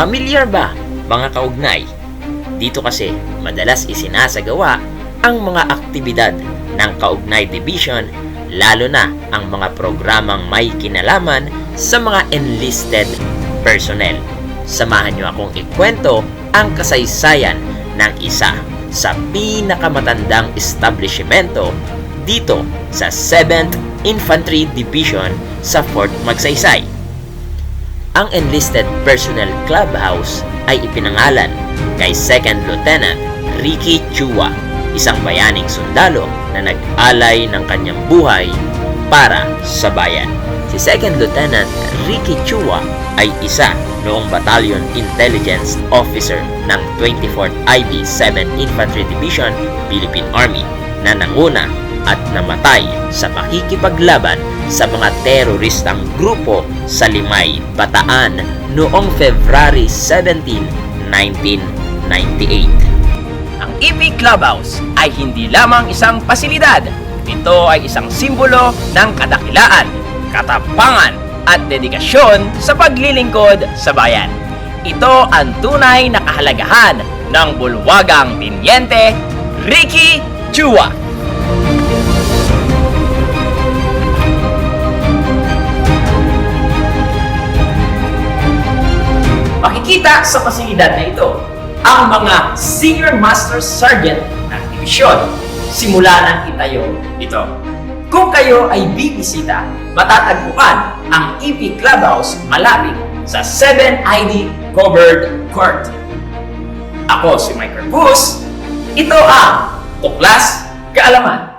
Pamilyar ba, mga kaugnay? Dito kasi madalas isinasagawa ang mga aktibidad ng Kaugnay Division lalo na ang mga programang may kinalaman sa mga enlisted personnel. Samahan niyo akong ikwento ang kasaysayan ng isa sa pinakamatandang establishmento dito sa 7th Infantry Division sa Fort Magsaysay. Ang Enlisted Personnel Clubhouse ay ipinangalan kay Second Lieutenant Ricky Chua, isang bayaning sundalo na nag-alay ng kanyang buhay para sa bayan. Si Second Lieutenant Ricky Chua ay isa noong Battalion Intelligence Officer ng 24th IB 7 Infantry Division, Philippine Army na nanguna at namatay sa pakikipaglaban sa mga teroristang grupo sa Limay, Bataan noong February 17, 1998. Ang EP Clubhouse ay hindi lamang isang pasilidad. Ito ay isang simbolo ng kadakilaan, katapangan at dedikasyon sa paglilingkod sa bayan. Ito ang tunay na kahalagahan ng bulwagang Tiniente Ricky Chua. Makikita sa pasilidad na ito ang mga Senior Master Sergeant ng divisyon simula nang itayo ito. Kung kayo ay bibisita, matatagpuan ang EP Clubhouse malapit sa 7ID Covered Court. Ako si Mike Bus. Ito ang Tuklas Kaalaman.